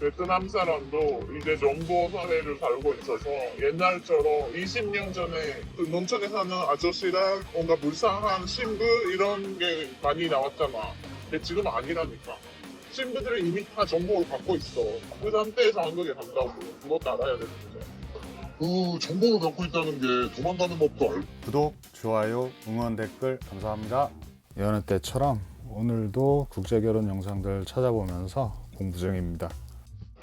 베트남 사람도 이제 정보 사회를 살고 있어서 옛날처럼 20년 전에 그 농촌에 사는 아저씨랑 뭔가 불쌍한 신부 이런 게 많이 나왔잖아. 근데 지금 아니라니까. 신부들이 이미 다 정보를 갖고 있어. 그 상태에서 한국에 간다고. 그것도 알아야 되는데. 그 정보를 갖고 있다는 게 도망가는 법도 알고 구독, 좋아요, 응원 댓글 감사합니다. 여느 때처럼 오늘도 국제결혼 영상들 찾아보면서 공부 중입니다.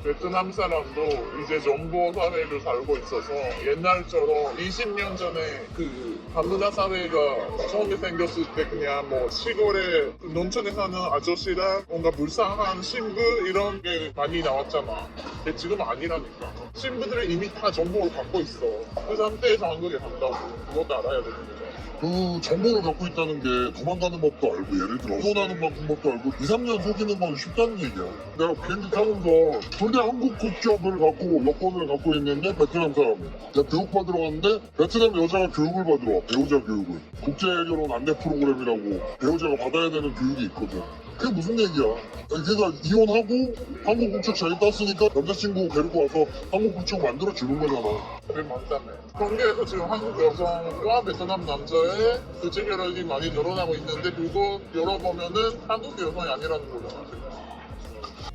베트남 사람도 이제 정보 사회를 살고 있어서 옛날처럼 20년 전에 그 반문화 사회가 처음에 생겼을 때 그냥 뭐 시골에 그 농촌에 사는 아저씨랑 뭔가 불쌍한 신부 이런 게 많이 나왔잖아. 근데 지금 아니라니까. 신부들이 이미 다 정보를 갖고 있어. 그 상태에서 한국에 간다고. 그것도 알아야 되는데. 그 정보를 갖고 있다는 게 도망가는 법도 알고 예를 들어 이혼하는 방법도 알고 2, 3년 속이는 건 쉽다는 얘기야. 내가 비행기 타면서 근데 한국 국적을 갖고 여권을 갖고 있는데 베트남 사람이야. 내가 교육 받으러 갔는데 베트남 여자가 교육을 받으러 와 배우자 교육을. 국제결혼 안내 프로그램이라고 배우자가 받아야 되는 교육이 있거든 그게 무슨 얘기야 걔가 이혼하고 한국 국적 자기 땄으니까 남자친구 데리고 와서 한국 국적 만들어 주는 거잖아 그게 맞다며. 관계에서 지금 한국 여성과 베트남 남자의 국제 결혼이 많이 늘어나고 있는데 그거 열어보면은 한국 여성이 아니라는 거잖아. 지금.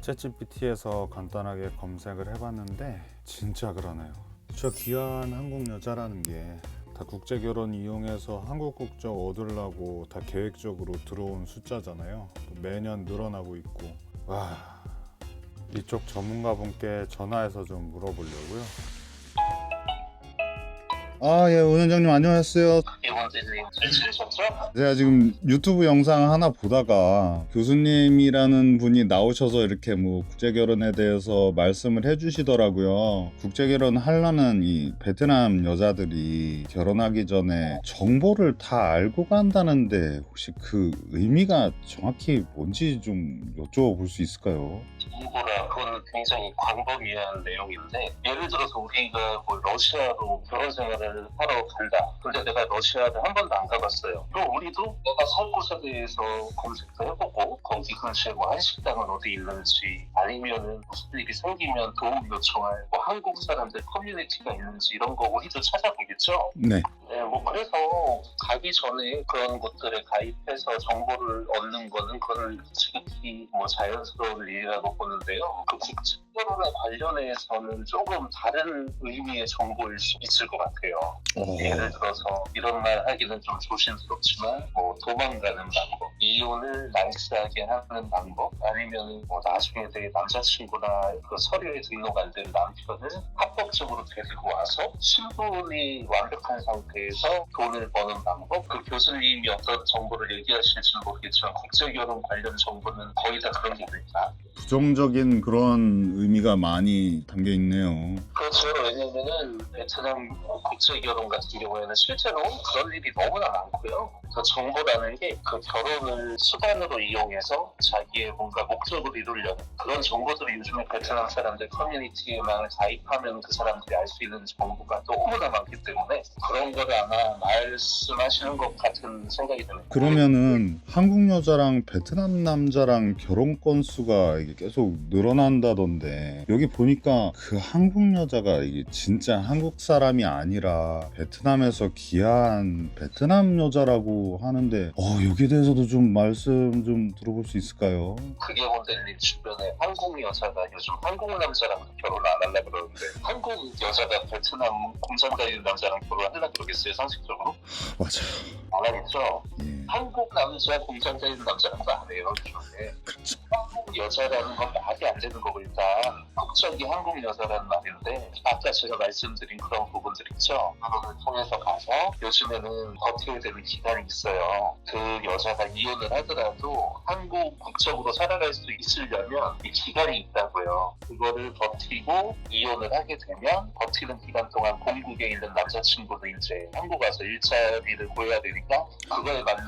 챗GPT에서 간단하게 검색을 해봤는데 진짜 그러네요. 저 귀한 한국 여자라는 게 다 국제 결혼 이용해서 한국 국적 얻으려고 다 계획적으로 들어온 숫자잖아요. 매년 늘어나고 있고 와 이쪽 전문가분께 전화해서 좀 물어보려고요. 아, 예, 원장님 안녕하세요. 이분들이 잘 지내셨죠? 제가 지금 유튜브 영상 하나 보다가 교수님이라는 분이 나오셔서 이렇게 뭐 국제결혼에 대해서 말씀을 해주시더라고요. 국제결혼 하려는 이 베트남 여자들이 결혼하기 전에 정보를 다 알고 간다는데 혹시 그 의미가 정확히 뭔지 좀 여쭤볼 수 있을까요? 정보라 그건 굉장히 광범위한 내용인데 예를 들어서 우리가 뭐 러시아로 결혼 생활을 하러 간다. 근데 내가 러시아를 한 번도 안 가봤어요. 그럼 우리도 내가 살 곳에 대해서 검색도 해보고 거기 근처에 뭐 한식당은 어디 있는지 아니면은 무슨 일이 생기면 도움 요청할 뭐 한국 사람들 커뮤니티가 있는지 이런 거 우리도 찾아보겠죠. 네. 네, 뭐 그래서 가기 전에 그런 것들에 가입해서 정보를 얻는 거는 그거는 지극히 뭐 자연스러운 일이라고 보는데요. 그 국제결혼에 관련해서는 조금 다른 의미의 정보일 수 있을 것 같아요. 예를 들어서 이런 말 하기는 좀 조심스럽지만 뭐 도망가는 방법, 이혼을 나이스하게 하는 방법, 아니면 뭐 나중에 내 남자친구나 그 서류에 등록 안 된 남편을 합법적으로 데리고 와서 신분이 완벽한 상태에서 돈을 버는 방법. 그 교수님이 어떤 정보를 얘기하실지 모르겠지만 국제결혼 관련 정보는 거의 다 그런 겁니다. 부정적인 그런 의미가 많이 담겨 있네요. 그렇죠. 왜냐면은 베트남 국제 결혼 같은 경우에는 실제로 그런 일이 너무나 많고요. 그 정보라는 게 그 결혼을 수단으로 이용해서 자기의 뭔가 목적을 이루려는 그런 정보들이 요즘에 베트남 사람들 커뮤니티에만 가입하면 그 사람들이 알 수 있는 정보가 너무나 많기 때문에 그런 거를 아마 말씀하시는 것 같은 생각이 듭니다. 그러면은 한국 여자랑 베트남 남자랑 결혼 건수가 이게 계속 늘어난다던데 여기 보니까 그 한국 여자가 이게 진짜 한국 사람이 아니라 베트남에서 귀한 베트남 여자라고 하는데 어 여기에 대해서도 좀 말씀 좀 들어볼 수 있을까요? 그게 모델님 주변에 한국 여자가 요즘 한국 남자랑 결혼 안 하려고 그러는데 한국 여자가 베트남 다니는 남자랑 결혼하려고 그러겠어요 상식적으로? 맞아요. 안 하겠죠? 예. 한국 남자 공장 다니는 남자랑도 안 해요 요즘에 그렇죠. 한국 여자라는 건 말이 안 되는 거고 일단 국적이 한국 여자라는 말인데 아까 제가 말씀드린 그런 부분들 있죠 결혼을 통해서 가서 요즘에는 버텨야 되는 기간이 있어요 그 여자가 이혼을 하더라도 한국 국적으로 살아갈 수 있으려면 이 기간이 있다고요 그거를 버티고 이혼을 하게 되면 버티는 기간 동안 본국에 있는 남자친구도 이제 한국 와서 일자리를 구해야 되 니까 그거에 맞는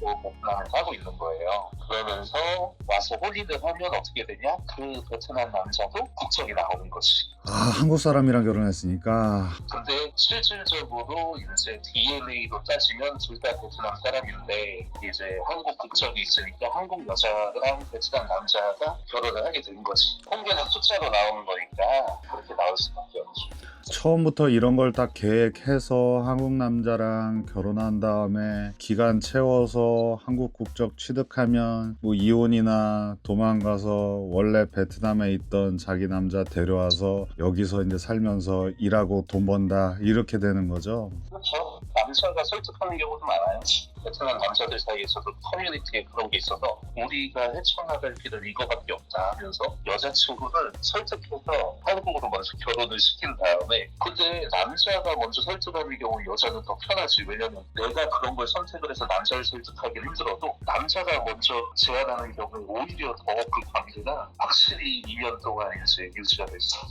또 베트남에서 하고 있는 거예요. 그러면서 와서 혼인을 하면 어떻게 되냐? 그 베트남 남자도 국적이 나오는 거지. 아 한국 사람이랑 결혼했으니까 근데 실질적으로 이제 DNA로 따지면 둘 다 베트남 사람인데 이제 한국 국적이 있으니까 한국 여자랑 베트남 남자가 결혼을 하게 된 거지. 통계는 숫자로 나오는 거니까 그렇게 나올 수밖에 없죠. 처음부터 이런 걸딱 계획해서 한국 남자랑 결혼한 다 음에 기간 채워서 한국 국적 취득하면 뭐 이혼이나 도망가서 원래 베트남에 있던 자기 남자 데려와서 여기서 이제 살면서 일하고 돈 번다 이렇게 되는 거죠. 그렇죠. 남자가 설득하는 경우도 많아요. 베트남 남자들 사이에서도 커뮤니티에 그런 게 있어서 우리가 헤쳐나갈 길은 이거밖에 없다 하면서 여자친구를 설득해서 한국으로 먼저 결혼을 시킨 다음에 근데 남자가 먼저 설득하는 경우 여자는 더 편하지 왜냐면 내가 그런 걸 선택을 해서 남자를 설득하기 힘들어도 남자가 먼저 제안하는 경우에 오히려 더 그 관계가 확실히 2년 동안 이제 유지가 됐어.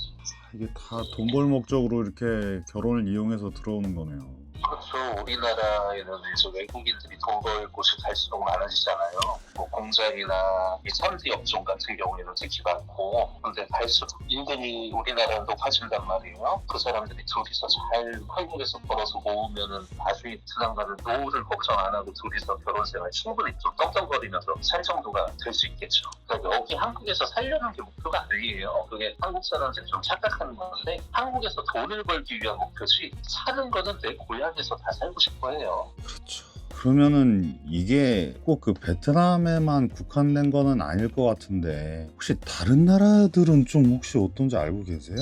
이게 다 돈 벌 목적으로 이렇게 결혼을 이용해서 들어오는 거네요. 그렇죠. 우리나라에는 이제 외국인들이 돈 벌 곳이 갈수록 많아지잖아요. 뭐 공장이나 이 3D 업종 같은 경우에는 특히 많고, 근데 갈수록 임금이 우리나라는 높아진단 말이에요. 그 사람들이 둘이서 잘 한국에서 벌어서 모으면은 나중에 베트남 가는 노후를 걱정 안 하고 둘이서 결혼 생활 충분히 좀 떡떡거리면서 살 정도가 될 수 있겠죠. 그러니까 여기 한국에서 살려는 게 목표가 아니에요. 그게 한국 사람들이 좀 착각하는 건데, 한국에서 돈을 벌기 위한 목표지, 사는 거는 내 고향 에서 다 살고 싶어 해요. 그렇죠. 그러면은 이게 꼭 그 베트남에만 국한된 거는 아닐 것 같은데 혹시 다른 나라들은 좀 혹시 어떤지 알고 계세요?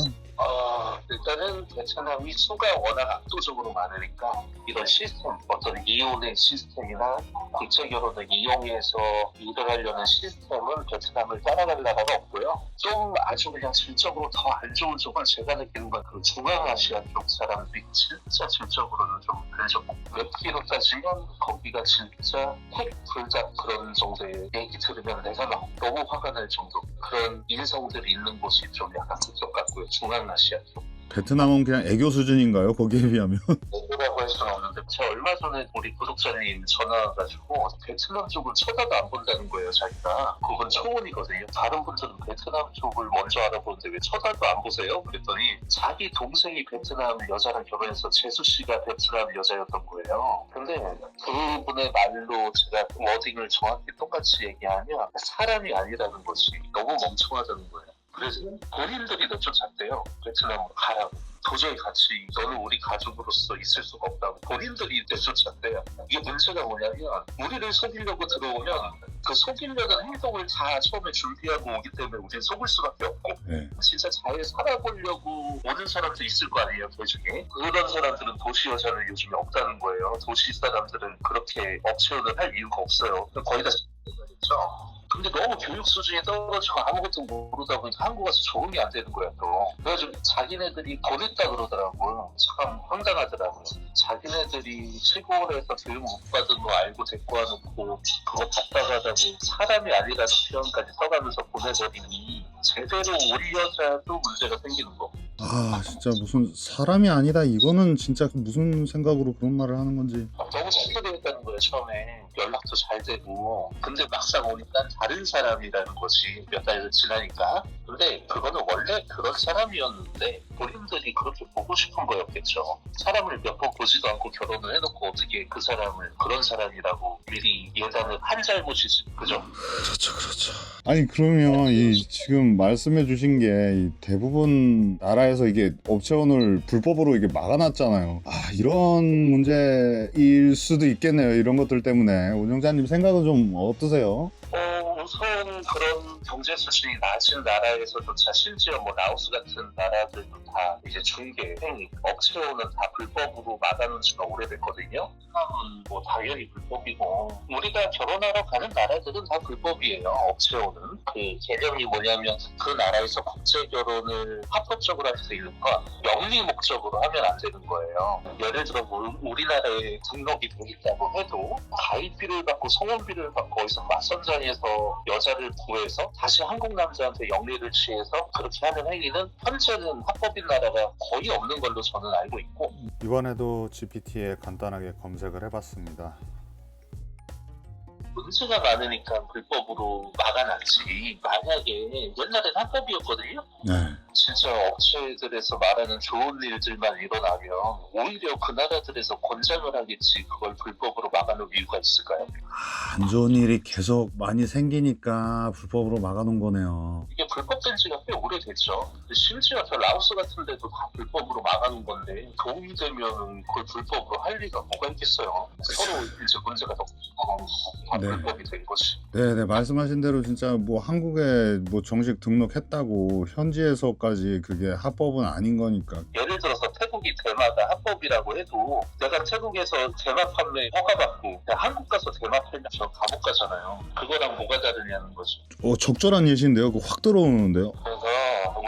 아, 일단은 베트남이 수가 워낙 압도적으로 많으니까 이런 시스템, 어떤 이혼의 시스템이나 국제 결혼을 이용해서 일을 하려는 시스템은 베트남을 따라갈 나라가 없고요. 좀 아주 그냥 질적으로 더 안 좋은 쪽은 제가 느끼는 건 그 중앙아시아 쪽 사람들이 진짜 질적으로는 좀 별적고 웹기로 따지면 거기가 진짜 핵 불닭 그런 정도의 얘기 들으면 내가 막 너무 화가 날 정도 그런 인성들이 있는 곳이 좀 약간 그쪽 같고요. 중앙아시아 쪽. 베트남은 그냥 애교 수준인가요? 거기에 비하면? 뭐라고 할 수는 없는데 제가 얼마 전에 우리 구독자님 전화 와가지고 베트남 쪽을 쳐다도 안 본다는 거예요 자기가 그건 초원이거든요 다른 분들은 베트남 쪽을 먼저 알아보는데 왜 쳐다도 안 보세요? 그랬더니 자기 동생이 베트남 여자랑 결혼해서 재수 씨가 베트남 여자였던 거예요 근데 그분의 말로 제가 워딩을 정확히 똑같이 얘기하면 사람이 아니라는 것이 너무 멍청하다는 거예요 그래서 본인들이 내쫓았대요. 베트남으로 가라고. 도저히 같이 너는 우리 가족으로서 있을 수가 없다고. 본인들이 내쫓았대요. 이게 문제가 뭐냐면 우리를 속이려고 들어오면 그 속이려는 행동을 다 처음에 준비하고 오기 때문에 우리는 속을 수밖에 없고 네. 진짜 잘 살아보려고 오는 사람도 있을 거 아니에요 그 중에. 그런 사람들은 도시 여자는 요즘에 없다는 거예요. 도시 사람들은 그렇게 업체혼을 할 이유가 없어요. 거의 다 그렇죠 근데 너무 교육 수준이 떨어지고 아무것도 모르다 보니까 한국 와서 적응이 안 되는 거야 또. 그래가지고 자기네들이 보냈다 그러더라고요. 참 황당하더라고요. 자기네들이 시골에서 교육 못 받은 거 알고 데리고 와놓고 그거 답답하다고 사람이 아니라는 표현까지 써가면서 보내버리니 제대로 우리 여자도 문제가 생기는 거. 아 진짜 무슨 사람이 아니다. 이거는 진짜 무슨 생각으로 그런 말을 하는 건지. 너무 쉽게 되었다는 거예요 처음에 연락도 잘 되고 근데 막상 오니까 다른 사람이라는 것이 몇 달 지나니까. 근데 그거는 원래 그런 사람이었는데 본인들이 그렇게 보고 싶은 거였겠죠. 사람을 몇 번 보지도 않고 결혼을 해놓고 어떻게 그 사람을 그런 사람이라고 미리 예단을 한 잘못이지. 그죠? 그렇죠 그렇죠. 아니 그러면 이 지금 말씀해 주신 게이 대부분 나라에서 이게 업체원을 불법으로 이게 막아놨잖아요. 아 이런 문제일 수도 있겠네요 이런 것들 때문에 운영자님 생각은 좀 어떠세요? 어, 우선 그런 경제 수준이 낮은 나라에서조차 심지어 뭐 라오스 같은 나라들도 다 이제 중개, 행위, 업체원은 다 불법으로 막아놓은 지가 오래됐거든요. 베트남은 뭐 당연히 불법이고 우리가 결혼하러 가는 나라들은 다 불법이에요. 업체원은 그 개념이 뭐냐면 그 나라에서 국제 결혼을 합법적으로 할 수 있는 건 영리 목적으로 하면 안 되는 거예요. 예를 들어 뭐 우리나라에 등록이 돼 있다고 해도 가입비를 받고 성원비를 받고 어디서 맞선장에서 여자를 구해서 다시 한국 남자한테 영리를 취해서 그렇게 하는 행위는 현재는 합법인 나라가 거의 없는 걸로 저는 알고 있고 이번에도 GPT에 간단하게 검색을 해봤습니다 문제가 많으니까 불법으로 막아놨지. 만약에 옛날엔 합법이었거든요. 네. 진짜 업체들에서 말하는 좋은 일들만 일어나면 오히려 그 나라들에서 권장을 하겠지. 그걸 불법으로 막아놓을 이유가 있을까요? 안 좋은 일이 계속 많이 생기니까 불법으로 막아놓은 거네요. 이게 불법된 지가 꽤 오래됐죠. 심지어 저 라오스 같은 데도 다 불법으로 막아놓은 건데 도움이 되면 그걸 불법으로 할 리가 뭐가 있겠어요. 서로 이제 문제가 더 다 네. 된 거지. 네 네 말씀하신 대로 진짜 뭐 한국에 뭐 정식 등록했다고 현지에서까지 그게 합법은 아닌 거니까 예를 들어서 태국이 대마가 합법이라고 해도 내가 태국에서 대마 판매 허가받고 한국 가서 대마 팔면 저 감옥 가잖아요. 그거랑 뭐가 다르냐는 거죠. 어 적절한 예시인데요. 그거 확 들어오는데요. 그래서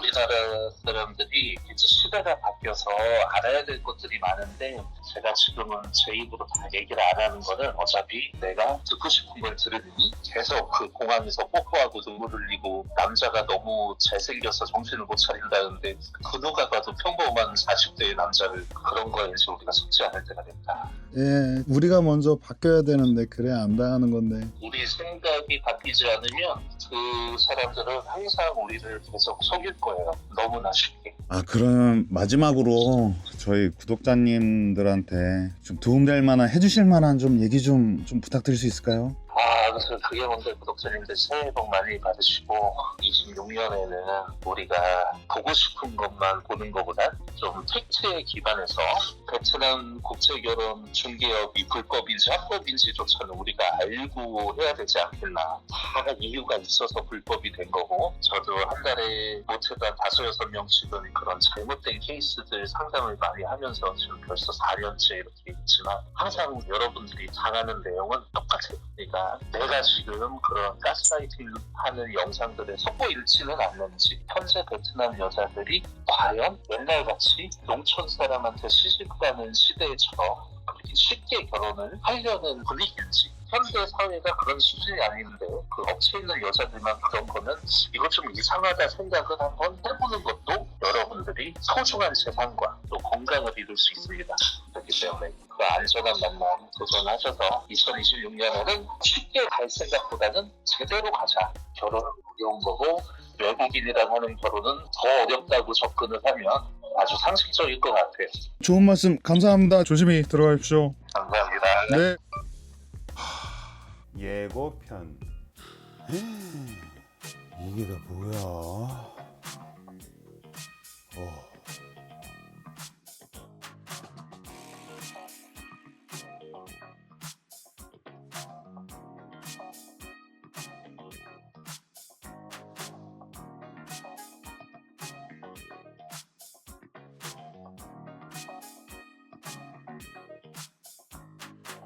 우리나라 사람들이 이제 시대가 바뀌어서 알아야 될 것들이 많은데 제가 지금은 제 입으로 다 얘기를 안 하는 거는 어차피 내가 듣고 싶은 걸 들으니 계속 그 공항에서 뽀뽀하고 눈물 흘리고 남자가 너무 잘생겨서 정신을 못 차린다는데 그 누가 봐도 평범한 40대의 남자를 그런 거에 이제 우리가 속지 않을 때가 됐다. 예, 우리가 먼저 바뀌어야 되는데 그래야 안 당하는 건데. 우리 생각이 바뀌지 않으면 그 사람들은 항상 우리를 계속 속일 거예요. 너무나 쉽게. 아 그럼 마지막으로 저희 구독자님들한테 좀 도움될 만한 해주실 만한 좀 얘기 좀 좀 부탁드릴 수 있을까요? 아, 그게 먼저 구독자님들 새해 복 많이 받으시고 26년에는 우리가 보고 싶은 것만 보는 것보다 좀 팩트에 기반해서 베트남 국제결혼 중개업이 불법인지 합법인지조차는 우리가 알고 해야 되지 않겠나. 다 이유가 있어서 불법이 된 거고 저도 한 달에 못해도 한 다섯 여섯 명씩은 그런 잘못된 케이스들 상담을 많이 하면서 지금 벌써 4년째 이렇게 있지만 항상 여러분들이 당하는 내용은 똑같아요. 그러니까 내가 지금 그런 가스라이팅 하는 영상들에 속고 있지는 않는지 현재 베트남 여자들이 과연 옛날같이 농촌 사람한테 시집가는 시대처럼 그렇게 쉽게 결혼을 하려는 분위기인지 현대 사회가 그런 수준이 아닌데 그 업체에 있는 여자들만 그런 거는 이거 좀 이상하다 생각을 한번 해보는 것도 여러분들이 소중한 재산과 또 건강을 이룰 수 있습니다. 그렇기 때문에 그 안전한 만남 도전하셔서 2026년에는 쉽게 갈 생각보다는 제대로 가자. 결혼은 어려운 거고 외국인이랑 하는 결혼은 더 어렵다고 접근을 하면 아주 상식적일 것 같아요. 좋은 말씀 감사합니다. 조심히 들어가십시오. 감사합니다. 네. 예고편 이게 다 뭐야? 어.